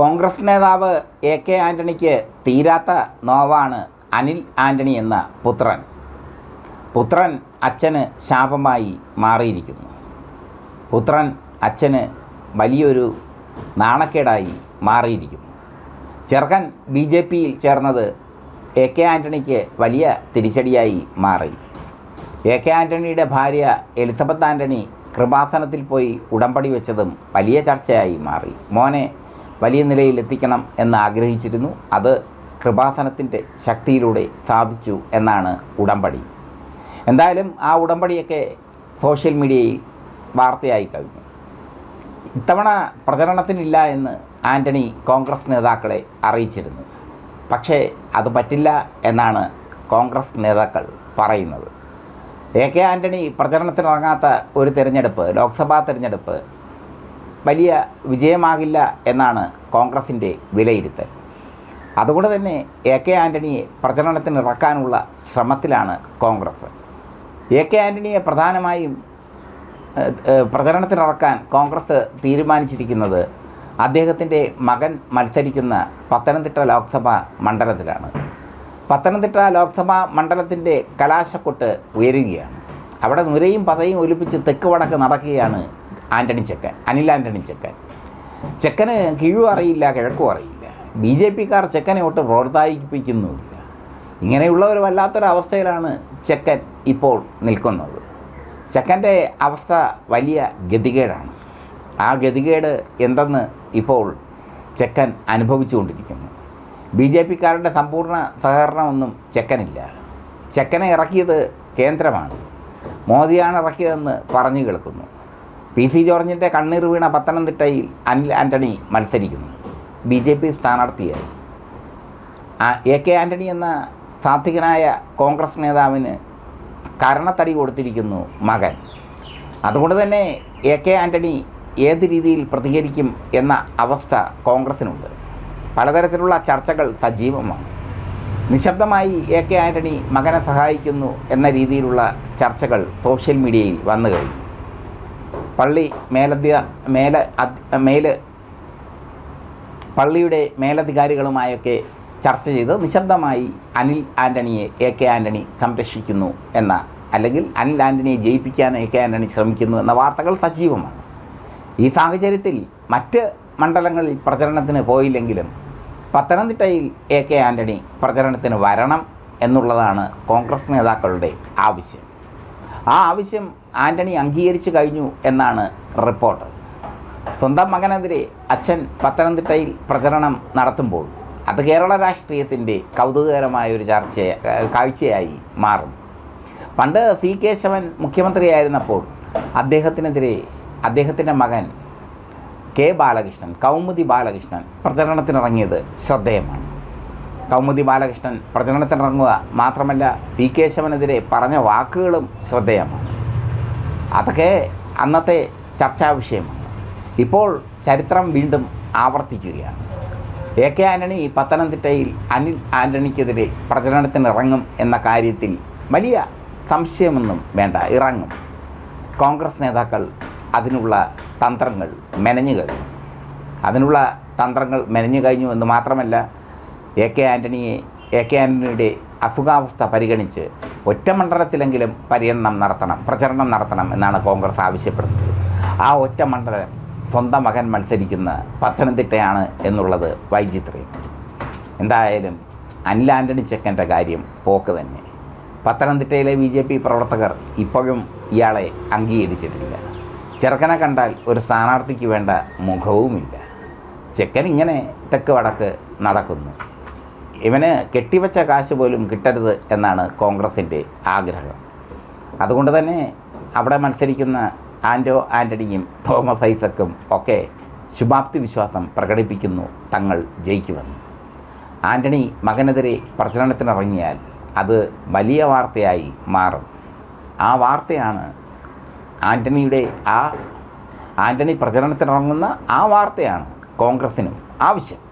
കോൺഗ്രസ് നേതാവ് A K ആന്റണിക്ക് തീരാത്ത നോവാണ് അനിൽ ആന്റണി എന്ന പുത്രൻ. പുത്രൻ അച്ഛന് ശാപമായി മാറിയിരിക്കുന്നു. പുത്രൻ അച്ഛന് വലിയൊരു നാണക്കേടായി മാറിയിരിക്കുന്നു. ചെറുക്കൻ ബി ജെ പിയിൽ ചേർന്നത് എ കെ ആന്റണിക്ക് വലിയ തിരിച്ചടിയായി മാറി. എ കെ ആന്റണിയുടെ ഭാര്യ എലിസബത്ത് ആന്റണി കൃപാസനത്തിൽ പോയി ഉടമ്പടി വെച്ചതും വലിയ ചർച്ചയായി മാറി. മോനെ വലിയ നിലയിൽ എത്തിക്കണം എന്ന് ആഗ്രഹിച്ചിരുന്നു. അത് കൃപാസനത്തിന്റെ ശക്തിയിലൂടെ സാധിച്ചു എന്നാണ് ഉടമ്പടി. എന്തായാലും ആ ഉടമ്പടിയൊക്കെ സോഷ്യൽ മീഡിയയിൽ വാർത്തയായി കഴിഞ്ഞു. ഇത്തവണ പ്രചരണത്തിനില്ല എന്ന് ആന്റണി കോൺഗ്രസ് നേതാക്കളെ അറിയിച്ചിരുന്നു. പക്ഷേ അത് പറ്റില്ല എന്നാണ് കോൺഗ്രസ് നേതാക്കൾ പറയുന്നത്. എ കെ ആന്റണി പ്രചരണത്തിനിറങ്ങാത്ത ഒരു തിരഞ്ഞെടുപ്പ് ലോക്സഭാ തിരഞ്ഞെടുപ്പ് വലിയ വിജയമാകില്ല എന്നാണ് കോൺഗ്രസിന്റെ വിലയിരുത്തൽ. അതുകൊണ്ട് തന്നെ എ കെ ആന്റണിയെ പ്രചരണത്തിന് ഇറക്കാനുള്ള ശ്രമത്തിലാണ് കോൺഗ്രസ്. എ കെ ആന്റണിയെ പ്രധാനമായും പ്രചരണത്തിനിറക്കാൻ കോൺഗ്രസ് തീരുമാനിച്ചിരിക്കുന്നത് അദ്ദേഹത്തിന്റെ മകൻ മത്സരിക്കുന്ന പത്തനംതിട്ട ലോക്സഭാ മണ്ഡലത്തിലാണ്. പത്തനംതിട്ട ലോക്സഭാ മണ്ഡലത്തിന്റെ കലാശക്കൊട്ട് ഉയരുകയാണ്. അവിടെ നുരയും പതയും ഒലിപ്പിച്ച് തെക്ക് വടക്ക് നടക്കുകയാണ് ആന്റണി ചെക്കൻ അനിൽ ആന്റണി ചെക്കൻ. ചെക്കന് കീഴും അറിയില്ല കിഴക്കും അറിയില്ല. ബി ജെ പിക്കാർ ചെക്കനെ ഒട്ട് പ്രോത്സാഹിപ്പിക്കുന്നുമില്ല. ഇങ്ങനെയുള്ളവർ വല്ലാത്തൊരവസ്ഥയിലാണ് ചെക്കൻ ഇപ്പോൾ നിൽക്കുന്നത്. ചെക്കന്റെ അവസ്ഥ വലിയ ഗതികേടാണ്. ആ ഗതികേട് എന്തെന്ന് ഇപ്പോൾ ചെക്കൻ അനുഭവിച്ചുകൊണ്ടിരിക്കുന്നു. ബി ജെ പിക്കാരുടെ സമ്പൂർണ സഹകരണമൊന്നും ചെക്കനില്ല. ചെക്കനെ ഇറക്കിയത് കേന്ദ്രമാണ്. മോദിയാണ് ഇറക്കിയതെന്ന് പറഞ്ഞു കേൾക്കുന്നു. പി സി ജോർജിന്റെ കണ്ണീർ വീണ പത്തനംതിട്ടയിൽ അനിൽ ആന്റണി മത്സരിക്കുന്നു. ബി ജെ പി സ്ഥാനാർത്ഥിയായി. എ കെ ആന്റണി എന്ന സാത്വികനായ കോൺഗ്രസ് നേതാവിന് കരണത്തടി കൊടുത്തിരിക്കുന്നു മകൻ. അതുകൊണ്ട് തന്നെ എ കെ ആന്റണി ഏത് രീതിയിൽ പ്രതികരിക്കും എന്ന അവസ്ഥ കോൺഗ്രസിനുണ്ട്. പലതരത്തിലുള്ള ചർച്ചകൾ സജീവമാണ്. നിശബ്ദമായി എ കെ ആന്റണി മകനെ സഹായിക്കുന്നു എന്ന രീതിയിലുള്ള ചർച്ചകൾ സോഷ്യൽ മീഡിയയിൽ വന്നു കഴിഞ്ഞു. പള്ളി മേലധ്യ മേല മേൽ പള്ളിയുടെ മേലധികാരികളുമായൊക്കെ ചർച്ച ചെയ്ത് നിശബ്ദമായി അനിൽ ആന്റണിയെ എ കെ ആന്റണി സംരക്ഷിക്കുന്നു എന്ന അല്ലെങ്കിൽ അനിൽ ആന്റണിയെ ജയിപ്പിക്കാൻ എ കെ ആന്റണി ശ്രമിക്കുന്നു എന്ന വാർത്തകൾ സജീവമാണ്. ഈ സാഹചര്യത്തിൽ മറ്റ് മണ്ഡലങ്ങളിൽ പ്രചരണത്തിന് പോയില്ലെങ്കിലും പത്തനംതിട്ടയിൽ എ കെ ആന്റണി പ്രചരണത്തിന് വരണം എന്നുള്ളതാണ് കോൺഗ്രസ് നേതാക്കളുടെ ആവശ്യം. ആ ആവശ്യം ആന്റണി അംഗീകരിച്ചു കഴിഞ്ഞു എന്നാണ് റിപ്പോർട്ട്. സ്വന്തം മകനെതിരെ അച്ഛൻ പത്തനംതിട്ടയിൽ പ്രചരണം നടത്തുമ്പോൾ അത് കേരള രാഷ്ട്രീയത്തിന്റെ കൗതുകകരമായ ഒരു ചർച്ച കാഴ്ചയായി മാറും. പണ്ട് സി കേശവൻ മുഖ്യമന്ത്രിയായിരുന്നപ്പോൾ അദ്ദേഹത്തിനെതിരെ അദ്ദേഹത്തിന്റെ മകൻ കെ ബാലകൃഷ്ണൻ കൗമുദി ബാലകൃഷ്ണൻ പ്രചരണത്തിനിറങ്ങിയത് ശ്രദ്ധേയമാണ്. കൗമുദി ബാലകൃഷ്ണൻ പ്രചരണത്തിനിറങ്ങുക മാത്രമല്ല പി കേശവനെതിരെ പറഞ്ഞ വാക്കുകളും ശ്രദ്ധേയമാണ്. അതൊക്കെ അന്നത്തെ ചർച്ചാ വിഷയമാണ്. ഇപ്പോൾ ചരിത്രം വീണ്ടും ആവർത്തിക്കുകയാണ്. എ കെ ആന്റണി പത്തനംതിട്ടയിൽ അനിൽ ആന്റണിക്കെതിരെ പ്രചരണത്തിന് ഇറങ്ങും എന്ന കാര്യത്തിൽ വലിയ സംശയമൊന്നും വേണ്ട ഇറങ്ങും. കോൺഗ്രസ് നേതാക്കൾ അതിനുള്ള തന്ത്രങ്ങൾ മെനഞ്ഞു കഴിഞ്ഞു. അതിനുള്ള തന്ത്രങ്ങൾ മെനഞ്ഞു കഴിഞ്ഞു എന്ന് മാത്രമല്ല എ കെ ആന്റണിയെ എ കെ ആന്റണിയുടെ അസുഖാവസ്ഥ പരിഗണിച്ച് ഒറ്റ മണ്ഡലത്തിലെങ്കിലും പര്യടനം നടത്തണം പ്രചരണം നടത്തണം എന്നാണ് കോൺഗ്രസ് ആവശ്യപ്പെടുന്നത്. ആ ഒറ്റ മണ്ഡലം സ്വന്തം മകൻ മത്സരിക്കുന്ന പത്തനംതിട്ടയാണ് എന്നുള്ളത് വൈചിത്ര്യം. എന്തായാലും ആന്റണി ചെക്കന്റെ കാര്യം പോക്ക് തന്നെ. പത്തനംതിട്ടയിലെ ബി ജെ പി പ്രവർത്തകർ ഇപ്പോഴും ഇയാളെ അംഗീകരിച്ചിട്ടില്ല. ചെറുക്കനെ കണ്ടാൽ ഒരു സ്ഥാനാർത്ഥിക്ക് വേണ്ട മുഖവുമില്ല. ചെക്കൻ ഇങ്ങനെ തെക്ക് വടക്ക് നടക്കുന്നു. ഇവന് കെട്ടിവെച്ച കാശ് പോലും കിട്ടരുത് എന്നാണ് കോൺഗ്രസിന്റെ ആഗ്രഹം. അതുകൊണ്ട് തന്നെ അവിടെ മത്സരിക്കുന്ന ആന്റോ ആന്റണിയും തോമസ് ഐസക്കും ഒക്കെ ശുഭാപ്തി വിശ്വാസം പ്രകടിപ്പിക്കുന്നു തങ്ങൾ ജയിക്കുമെന്ന്. ആന്റണി മകനെതിരെ പ്രചരണത്തിനിറങ്ങിയാൽ അത് വലിയ വാർത്തയായി മാറും. ആ വാർത്തയാണ് ആന്റണിയുടെ ആ ആന്റണി പ്രചരണത്തിനിറങ്ങുന്ന ആ വാർത്തയാണ് കോൺഗ്രസിനും ആവശ്യം.